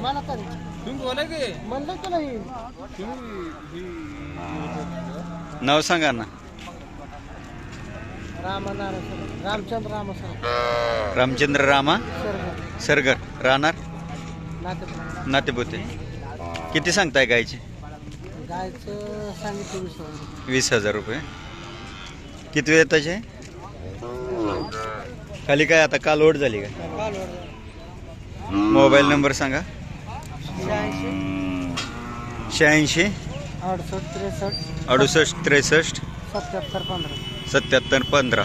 मला तरी तुम्ही बोला की. म्हणलं की नाही. नाव सांगा ना. रामनारायण रामचंद्र रामचंद्र रामा. सर सरगर राहणार? नाते नातेपुते. किती सांगताय गायचे? सांगितलं. वीस हजार रुपये. किती वेळ त्याचे खाली काय आता? काल ओढ झाली का? मोबाईल नंबर सांगा. शहाऐंशी. अडुसष्ट त्रेसष्ट. अडुसष्ट त्रेसष्ट. सत्याहत्तर पंधरा. सत्याहत्तर पंधरा.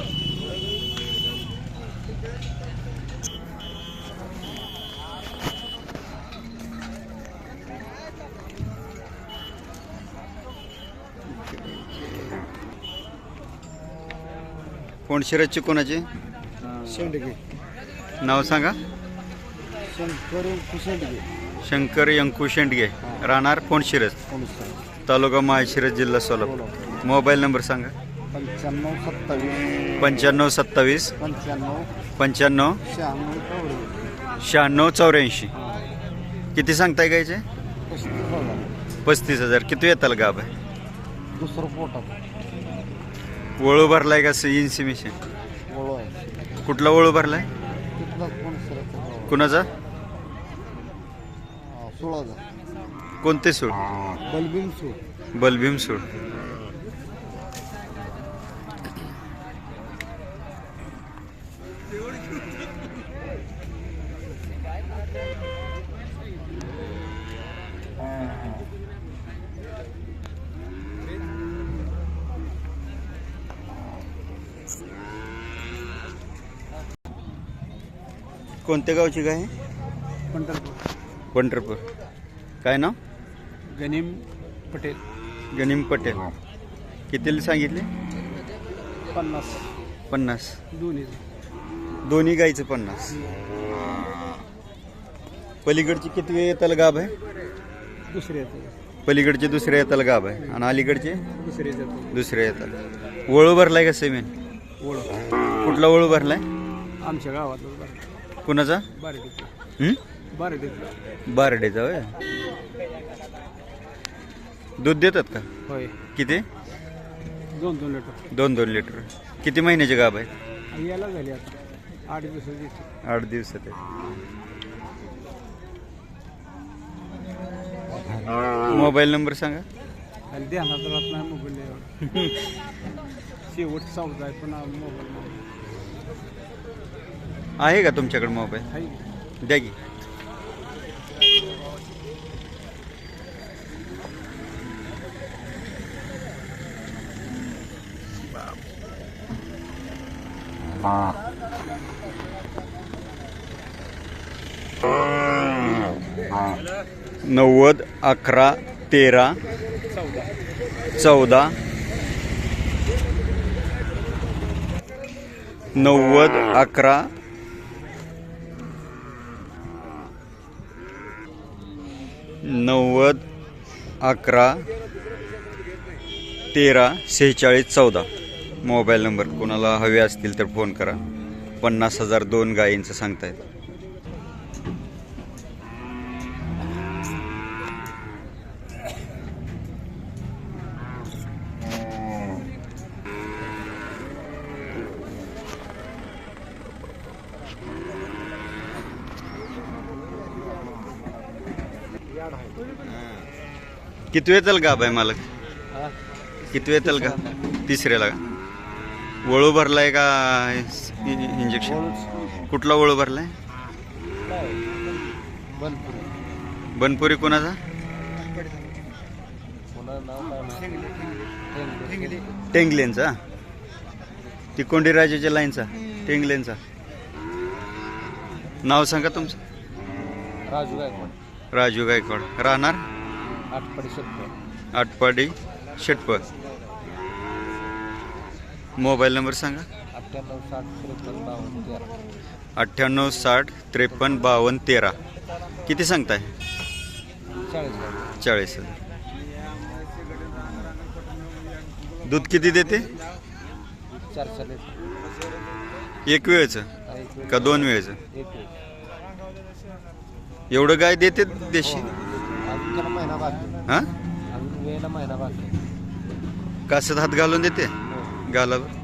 कोणशिरसची कोणाची? शेंडगे. नाव सांगा. शंकर शेंडगे. शंकर यंकू शेंडगे. राहणार कोणशिरस तालुका माळशिरस जिल्हा सोलापूर. मोबाईल नंबर सांगा. पंच्याण्णव सत्तावीस. पंच्याण्णव सत्तावीस. पंच्याण्णव पंच्याण्णव शहाण्णव चौऱ्याऐंशी. किती सांगताय गायचे? पस्तीस हजार. पस्तीस हजार. किती येताल गाब आहे दुसरं पोटात. वळू भरलाय का इन्सिमेशन कुठला वळू भरलाय? कुणाचा? सोळा हजार कोणते सूड बलबीम सूट बलभीम सूड कोणत्या गावची गाय? आहे? पंढरपूर. पंढरपूर. काय नाव? गनीम पटेल. गनीम पटेल. कितीला सांगितले? पन्नास. पन्नास. दोन्ही. दोन्ही गाईचं पन्नास. पलीकडची किती वेळ येताल गाभ आहे? दुसरे येतात पलीकडची दुसऱ्या येताल गाभ आहे. आणि अलीकडचे? दुसरे येतात दुसऱ्या येतात वळू भरलाय का सेमेन ओळख कुठला वळू भरलाय? आमच्या गावातलं बरं कुणाचा? बारडीचं हं? बारडीचं. बारडेचा होय? दूध देतात का? होय. किती? दोन दोन लिटर. दोन दोन लिटर. किती महिन्याचे गाभ आहेत याला झाली आता. आठ दिवसाची आठ दिवसात आहे. मोबाईल नंबर सांगा. ध्यानात राहत नाही मोबाईल शेवट चौदा आहे पण मोबाईल आहे का तुमच्याकडे मोबाईल? आहे. द्या की. नव्वद अकरा तेरा चौदा. नव्वद अकरा. नव्वद अकरा तेरा सेहेचाळीस चौदा. मोबाईल नंबर कोणाला हवे असतील तर फोन करा. पन्नास हजार दोन गायींचं सांगतायत. किती वेळ गा बाय मालक? किती वेळ का तिसऱ्याला का वळू भरलाय का इंजेक्शन कुठला वळू भरलाय? बनपुरी कोणाचा? टेंगलेनचा ती कोंडी राजाच्या लाईनचा टेंगलेनचा नाव सांगा तुमचं. राजू गायकवाड. राजू गायकवाड. राहणार? आठपडी सत्तर आटपाडी मोबाईल नंबर सांगा. अठ्ठ्याण्णव साठ त्रेपन्न बावन्न तेरा. अठ्ठ्याण्णव साठ त्रेपन्न बावन्न तेरा. किती सांगताय? चाळीस हजार. चाळीस हजार. दूध किती देते? एक वेळचं? एक का दोन वेळचं? एक एवढं गाय देते देशी? अजून त्याला महिना बाकी. हां? अजून वेळेला महिना बाकी. कासत हात घालून देते? गालावर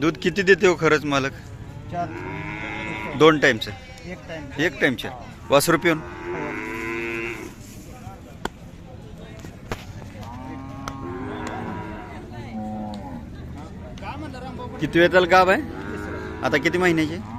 दूध किती देते हो खरंच मालक? चार. दोन टाईमचं एक टाइम एक टाईमच्या वास पिऊन? किती वेळ त्याला गाव आहे? आता किती महिन्याचे?